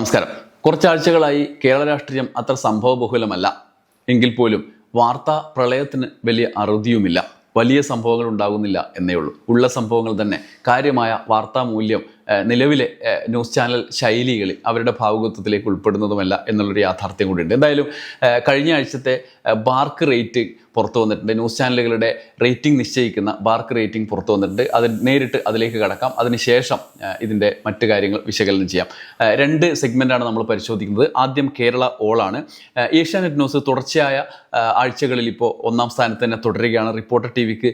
നമസ്കാരം. കുറച്ചാഴ്ചകളായി കേരള രാഷ്ട്രീയം അത്ര സംഭവബഹുലമല്ല. എങ്കിൽ പോലും വാർത്താ പ്രളയത്തിന് വലിയ അറുതിയുമില്ല. വലിയ സംഭവങ്ങൾ ഉണ്ടാകുന്നില്ല എന്നേ ഉള്ളൂ. ഉള്ള സംഭവങ്ങൾ തന്നെ കാര്യമായ വാർത്താ മൂല്യം നിലവിലെ ന്യൂസ് ചാനൽ ശൈലികൾ അവരുടെ ഭാവുകത്വത്തിലേക്ക് ഉൾപ്പെടുന്നതുമല്ല എന്നുള്ളൊരു യാഥാർത്ഥ്യം കൂടിയുണ്ട്. എന്തായാലും കഴിഞ്ഞ ആഴ്ചത്തെ ബാർക്ക് റേറ്റ് പുറത്തു വന്നിട്ടുണ്ട്. ന്യൂസ് ചാനലുകളുടെ റേറ്റിംഗ് നിശ്ചയിക്കുന്ന ബാർക്ക് റേറ്റിംഗ് പുറത്തു വന്നിട്ടുണ്ട്. അത് നേരിട്ട് അതിലേക്ക് കടക്കാം. അതിനുശേഷം ഇതിന്റെ മറ്റു കാര്യങ്ങൾ വിശകലനം ചെയ്യാം. രണ്ട് സെഗ്മെന്റാണ് നമ്മൾ പരിശോധിക്കുന്നത്. ആദ്യം കേരള ഓളാണ്. ഏഷ്യാനെറ്റ് ന്യൂസ് തുടർച്ചയായ ആഴ്ചകളിൽ ഇപ്പോൾ ഒന്നാം സ്ഥാനത്ത് തന്നെ തുടരുകയാണ്. റിപ്പോർട്ടർ ടി വിക്ക്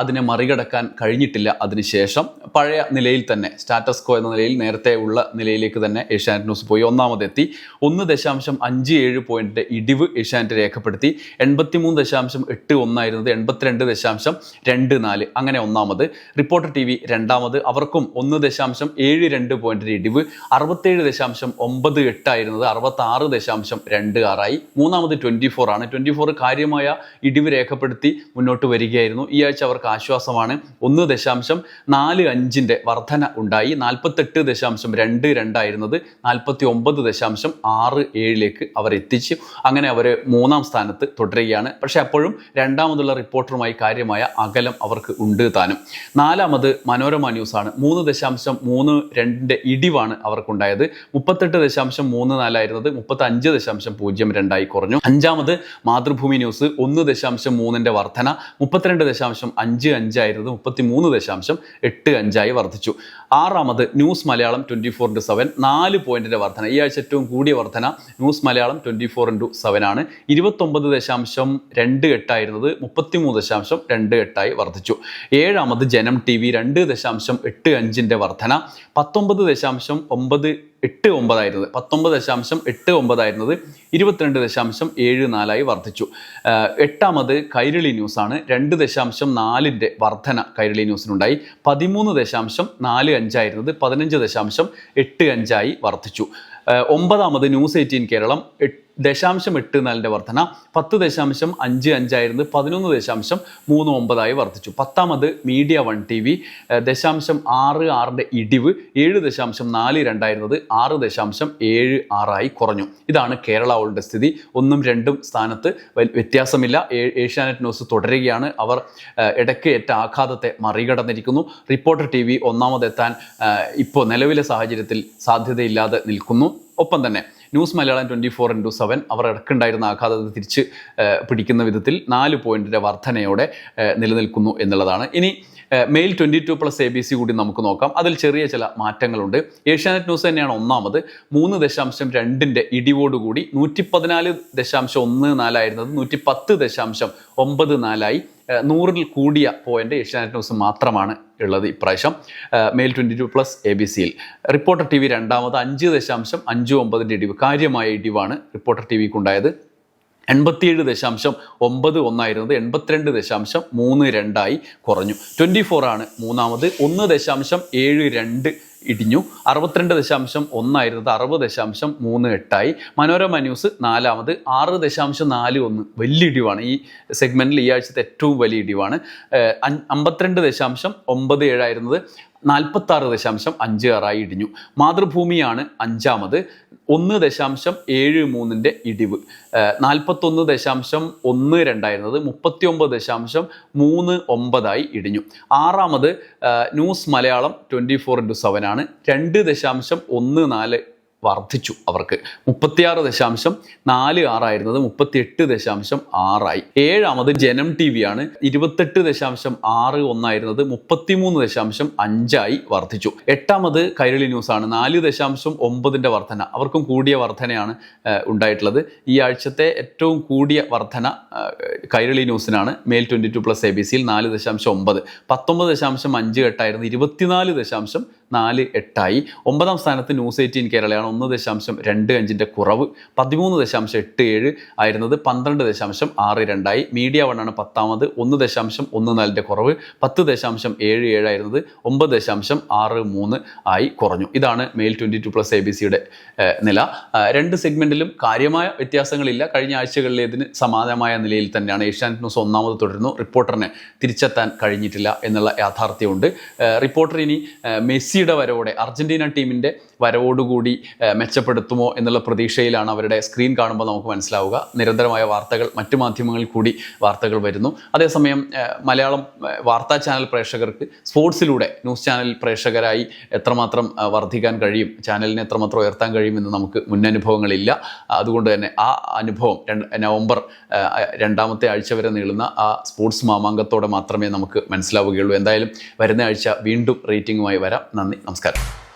അതിനെ മറികടക്കാൻ കഴിഞ്ഞിട്ടില്ല. അതിനുശേഷം പഴയ നിലയിൽ തന്നെ സ്റ്റാറ്റസ് കോ എന്ന നിലയിൽ നേരത്തെ ഉള്ള നിലയിലേക്ക് തന്നെ ഏഷ്യാനെറ്റ് ന്യൂസ് പോയി. ഒന്നാമതെത്തി. ഒന്ന് ദശാംശം അഞ്ച് ഏഴ് പോയിന്റ് ഇടിവ് ഏഷ്യാനെറ്റ് രേഖപ്പെടുത്തി. എൺപത്തിമൂന്ന് ദശാംശം എട്ട് ഒന്നായിരുന്നത് എൺപത്തിരണ്ട് ദശാംശം രണ്ട് നാല്. അങ്ങനെ ഒന്നാമത്. റിപ്പോർട്ടർ ടി വി രണ്ടാമത്. അവർക്കും ഒന്ന് ദശാംശം ഏഴ് രണ്ട് പോയിന്റ് ഇടിവ്. അറുപത്തേഴ് ദശാംശം ഒമ്പത് എട്ടായിരുന്നത് അറുപത്തി ആറ് ദശാംശം രണ്ട് ആറായി. മൂന്നാമത് ട്വന്റി ഫോർ ആണ്. ട്വന്റി ഫോർ കാര്യമായ ഇടിവ് രേഖപ്പെടുത്തി മുന്നോട്ട് വരികയായിരുന്നു. ഈ ആഴ്ച അവർക്ക് ആശ്വാസമാണ്. ഒന്ന് ദശാംശം നാല് അഞ്ചിന്റെ വർധന ഉണ്ടായി. നാൽപ്പത്തെട്ട് ദശാംശം രണ്ട് രണ്ടായിരുന്നത് നാൽപ്പത്തി ഒമ്പത് ദശാംശം ആറ് ഏഴിലേക്ക് അവർ എത്തിച്ചു. അങ്ങനെ അവർ മൂന്നാം സ്ഥാനത്ത് തുടരുകയാണ്. പക്ഷേ അപ്പോഴും രണ്ടാമതുള്ള റിപ്പോർട്ടറുമായി കാര്യമായ അകലം അവർക്ക് ഉണ്ട് താനും. നാലാമത് മനോരമ ന്യൂസാണ്. മൂന്ന് ദശാംശം മൂന്ന് രണ്ടിന്റെ ഇടിവാണ് അവർക്കുണ്ടായത്. മുപ്പത്തെട്ട് ദശാംശം മൂന്ന് നാലായിരുന്നത് മുപ്പത്തി അഞ്ച് ദശാംശം പൂജ്യം രണ്ടായി കുറഞ്ഞു. അഞ്ചാമത് മാതൃഭൂമി ന്യൂസ് ഒന്ന് ദശാംശം മൂന്നിന്റെ വർധന മുപ്പത്തിരണ്ട് ദശാംശം അഞ്ച് അഞ്ചായിരുന്നത് മുപ്പത്തി മൂന്ന് ദശാംശം എട്ട് അഞ്ചായി വർദ്ധിച്ചു ആറാമത് news Malayalam twenty four into seven നാല് പോയിന്റിന്റെ വർധന. ഈ ആഴ്ച ഏറ്റവും കൂടിയ വർധന news Malayalam twenty four into seven ആണ്. ഇരുപത്തൊമ്പത് ദശാംശം രണ്ട് എട്ടായിരുന്നത് മുപ്പത്തിമൂന്ന് ദശാംശം രണ്ട് എട്ടായി വർദ്ധിച്ചു. ഏഴാമത് ജനം ടി വി രണ്ട് ദശാംശം എട്ട് അഞ്ചിന്റെ വർധന. പത്തൊമ്പത് ദശാംശം ഒമ്പത് എട്ട് ഒമ്പതായിരുന്നത്. പത്തൊമ്പത് ദശാംശം എട്ട് ഒമ്പതായിരുന്നത്. ഇരുപത്തിരണ്ട് ദശാംശം ഏഴ് നാലായി വർദ്ധിച്ചു. എട്ടാമത് കൈരളി ന്യൂസാണ്. രണ്ട് ദശാംശം നാലിന്റെ വർധന കൈരളി ന്യൂസിനുണ്ടായി. പതിമൂന്ന് ദശാംശം നാല് അഞ്ചായിരുന്നത്. പതിനഞ്ച് ദശാംശം എട്ട് അഞ്ചായി വർദ്ധിച്ചു. ഒമ്പതാമത് ന്യൂസ് എയ്റ്റീൻ കേരളം എട്ട് ദശാംശം എട്ട് നാലിന്റെ വർധന. പത്ത് ദശാംശം അഞ്ച് അഞ്ചായിരുന്നു. പതിനൊന്ന് ദശാംശം മൂന്ന് ഒമ്പതായി വർദ്ധിച്ചു. പത്താമത് മീഡിയ വൺ ടി വി. ദശാംശം ആറ് ആറിന്റെ ഇടിവ് ഏഴ് ദശാംശം നാല് രണ്ടായിരുന്നത് ആറ് ദശാംശം ഏഴ് ആറായി കുറഞ്ഞു. ഇതാണ് കേരള ഓളുടെ സ്ഥിതി. ഒന്നും രണ്ടും സ്ഥാനത്ത് വ്യത്യാസമില്ല. ഏഷ്യാനെറ്റ് ന്യൂസ് തുടരുകയാണ്. അവർ ഇടയ്ക്ക് ഏറ്റ ആഘാതത്തെ മറികടന്നിരിക്കുന്നു. റിപ്പോർട്ടർ ടി വി ഒന്നാമതെത്താൻ ഇപ്പോൾ നിലവിലെ സാഹചര്യത്തിൽ സാധ്യതയില്ലാതെ നിൽക്കുന്നു. ഒപ്പം തന്നെ news Malayalam twenty four into seven അവർ ഇടക്കുണ്ടായിരുന്ന ആഘാതത്തെ തിരിച്ച് പിടിക്കുന്ന വിധത്തിൽ നാല് പോയിന്റിന്റെ വർധനയോടെ നിലനിൽക്കുന്നു എന്നുള്ളതാണ്. ഇനി male twenty two plus A B C കൂടി നമുക്ക് നോക്കാം. അതിൽ ചെറിയ ചില മാറ്റങ്ങളുണ്ട്. ഏഷ്യാനെറ്റ് ന്യൂസ് തന്നെയാണ് ഒന്നാമത്. മൂന്ന് ദശാംശം രണ്ടിന്റെ ഇടിവോടുകൂടി നൂറ്റി പതിനാല് ദശാംശം ഒന്ന് നാലായിരുന്നത് നൂറ്റി പത്ത് ദശാംശം ഒമ്പത് നാലായി. നൂറിൽ കൂടിയ പോയിന്റ് ഏഷ്യാനെറ്റ് ന്യൂസ് മാത്രമാണ് ഉള്ളത് ഇപ്രാവശ്യം. Male twenty two plus A B സിയിൽ റിപ്പോർട്ടർ ടി വി രണ്ടാമത് അഞ്ച് ദശാംശം അഞ്ച് ഒമ്പതിന്റെ ഇടിവ്. കാര്യമായ ഇടിവാണ് റിപ്പോർട്ടർ ടി വിക്കുണ്ടായത് എൺപത്തിയേഴ് ദശാംശം ഒമ്പത് ഒന്നായിരുന്നത് എൺപത്തിരണ്ട് ദശാംശം മൂന്ന് രണ്ടായി കുറഞ്ഞു. ട്വന്റി ഫോർ ആണ് മൂന്നാമത്. ഒന്ന് ദശാംശം ഏഴ് രണ്ട് ഇടിഞ്ഞു. അറുപത്തിരണ്ട് ദശാംശം ഒന്നായിരുന്നത് അറുപത് ദശാംശം മൂന്ന് എട്ടായി. മനോരമ ന്യൂസ് നാലാമത്. ആറ് ദശാംശം നാല് ഒന്ന് വലിയ ഇടിവാണ്. ഈ സെഗ്മെന്റിൽ ഈ ആഴ്ചത്തെ ഏറ്റവും വലിയ ഇടിവാണ്. അമ്പത്തിരണ്ട് ദശാംശം ഒമ്പത് ഏഴായിരുന്നത് നാൽപ്പത്തി ആറ് ദശാംശം അഞ്ച് ആറായി ഇടിഞ്ഞു. മാതൃഭൂമിയാണ് അഞ്ചാമത്. ഒന്ന് ദശാംശം ഏഴ് മൂന്നിന്റെ ഇടിവ്. നാൽപ്പത്തൊന്ന് ദശാംശം ഒന്ന് രണ്ടായിരുന്നത് മുപ്പത്തി ഒമ്പത് ദശാംശം മൂന്ന് ഒമ്പതായി ഇടിഞ്ഞു. ആറാമത് news Malayalam twenty four into seven ആണ് രണ്ട് ദശാംശം ഒന്ന് നാല് വർദ്ധിച്ചു അവർക്ക്. മുപ്പത്തിയാറ് ദശാംശം നാല് ആറായിരുന്നത് മുപ്പത്തിയെട്ട് ദശാംശം ആറായി. ഏഴാമത് ജനം ടി വി ആണ്. ഇരുപത്തെട്ട് ദശാംശം ആറ് ഒന്നായിരുന്നത് മുപ്പത്തിമൂന്ന് ദശാംശം അഞ്ചായി വർദ്ധിച്ചു. എട്ടാമത് കൈരളി ന്യൂസ് ആണ്. നാല് ദശാംശം ഒമ്പതിന്റെ വർധന. അവർക്കും കൂടിയ വർധനയാണ് ഉണ്ടായിട്ടുള്ളത്. ഈ ആഴ്ചത്തെ ഏറ്റവും കൂടിയ വർധന Kairali ന്യൂസിനാണ്. Male twenty two plus A B സിയിൽ നാല് ദശാംശം ഒമ്പത്. പത്തൊമ്പത് ദശാംശം അഞ്ച് എട്ടായിരുന്നു. ഇരുപത്തിനാല് ദശാംശം നാല് എട്ടായി. ഒമ്പതാം സ്ഥാനത്ത് ന്യൂസ് എയ്റ്റീൻ കേരളയാണ്. ഒന്ന് ദശാംശം രണ്ട് അഞ്ചിന്റെ കുറവ്. പതിമൂന്ന് ദശാംശം എട്ട് ഏഴ് ആയിരുന്നത് പന്ത്രണ്ട് ദശാംശം ആറ് രണ്ടായി. മീഡിയ വണ്ണാണ് പത്താമത്. ഒന്ന് ദശാംശം ഒന്ന് നാലിന്റെ കുറവ്. പത്ത് ദശാംശം ഏഴ് ഏഴായിരുന്നത് ഒമ്പത് ദശാംശം ആറ് മൂന്ന് ആയി കുറഞ്ഞു. ഇതാണ് male twenty two plus A B സിയുടെ നില. രണ്ട് സെഗ്മെന്റിലും കാര്യമായ വ്യത്യാസങ്ങളില്ല. കഴിഞ്ഞ ആഴ്ചകളിലേതിന് സമാനമായ നിലയിൽ തന്നെയാണ്. ഏഷ്യാനെറ്റ് ന്യൂസ് ഒന്നാമത് തുടരുന്നു. റിപ്പോർട്ടറിന് തിരിച്ചെത്താൻ കഴിഞ്ഞിട്ടില്ല എന്നുള്ള യാഥാർത്ഥ്യമുണ്ട്. റിപ്പോർട്ടർ ഇനി മെസ്സി മെസ്സിയുടെ വരവോടെ അർജന്റീന ടീമിന്റെ വരവോടുകൂടി മെച്ചപ്പെടുത്തുമോ എന്നുള്ള പ്രതീക്ഷയിലാണ് അവരുടെ സ്ക്രീൻ കാണുമ്പോൾ നമുക്ക് മനസ്സിലാവുക. നിരന്തരമായ വാർത്തകൾ മറ്റു മാധ്യമങ്ങളിൽ കൂടി വാർത്തകൾ വരുന്നു. അതേസമയം മലയാളം വാർത്താ ചാനൽ പ്രേക്ഷകർക്ക് സ്പോർട്സിലൂടെ ന്യൂസ് ചാനൽ പ്രേക്ഷകരായി എത്രമാത്രം വർദ്ധിക്കാൻ കഴിയും ചാനലിനെ എത്രമാത്രം ഉയർത്താൻ കഴിയുമെന്ന് നമുക്ക് മുന്നനുഭവങ്ങളില്ല. അതുകൊണ്ട് തന്നെ ആ അനുഭവം നവംബർ രണ്ടാമത്തെ ആഴ്ച വരെ നീളുന്ന ആ സ്പോർട്സ് മാമാങ്കത്തോടെ മാത്രമേ നമുക്ക് മനസ്സിലാവുകയുള്ളൂ. എന്തായാലും വരുന്ന ആഴ്ച വീണ്ടും റേറ്റിംഗുമായി വരാം. നന്ദി. നമസ്കാരം.